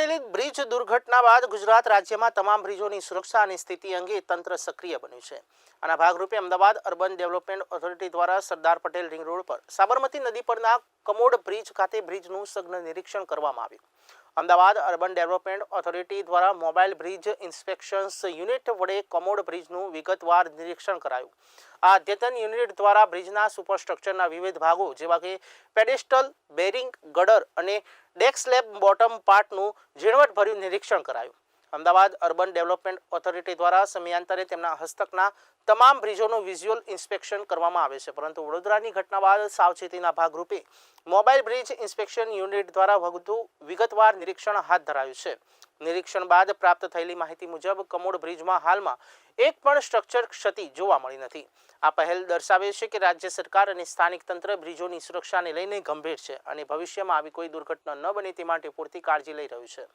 બનેલી બ્રિજ દુર્ઘટના બાદ ગુજરાત રાજ્યમાં તમામ બ્રિજોની સુરક્ષા અને સ્થિતિ અંગે તંત્ર સક્રિય બન્યું છે. આના ભાગરૂપે અમદાવાદ અર્બન ડેવલપમેન્ટ ઓથોરિટી દ્વારા સરદાર પટેલ રિંગ રોડ પર સાબરમતી નદી પરના કમોડ બ્રિજ ખાતે બ્રિજનું સઘન નિરીક્ષણ કરવામાં આવ્યું. અમદાવાદ અર્બન ડેવલપમેન્ટ ઓથોરિટી દ્વારા મોબાઈલ બ્રિજ ઇન્સ્પેક્શન્સ યુનિટ વડે કમોડ બ્રિજનું વિગતવાર નિરીક્ષણ કરાયું. આ અદ્યતન યુનિટ દ્વારા બ્રિજના સુપરસ્ટ્રક્ચરના વિવિધ ભાગો જેવા કે પેડેસ્ટલ, બેરિંગ, ગડર અને ડેક સ્લેબ બોટમ પાર્ટનું ઝીણવટભર્યું નિરીક્ષણ કરાયું. અમદાવાદ અર્બન ડેવલપમેન્ટ ઓથોરિટી દ્વારા સમયાંતરે તેમના હસ્તકના તમામ બ્રિજોનું વિઝ્યુઅલ ઇન્સ્પેક્શન કરવામાં આવે છે. પરંતુ વડોદરાની ઘટના બાદ સાવચેતીના ભાગરૂપે મોબાઈલ બ્રિજ ઇન્સ્પેક્શન યુનિટ દ્વારા વધુ વિગતવાર નિરીક્ષણ હાથ ધરાયું છે. નિરીક્ષણ બાદ પ્રાપ્ત થયેલી માહિતી મુજબ કમોડ બ્રિજમાં હાલમાં એક પણ સ્ટ્રક્ચર ક્ષતિ જોવા મળી નથી. આ પહેલ દર્શાવે છે કે રાજ્ય સરકાર અને સ્થાનિક તંત્ર બ્રિજોની સુરક્ષાને લઈને ગંભીર છે અને ભવિષ્યમાં આવી કોઈ દુર્ઘટના ન બને તે માટે પૂરતી કાળજી લઈ રહ્યું છે.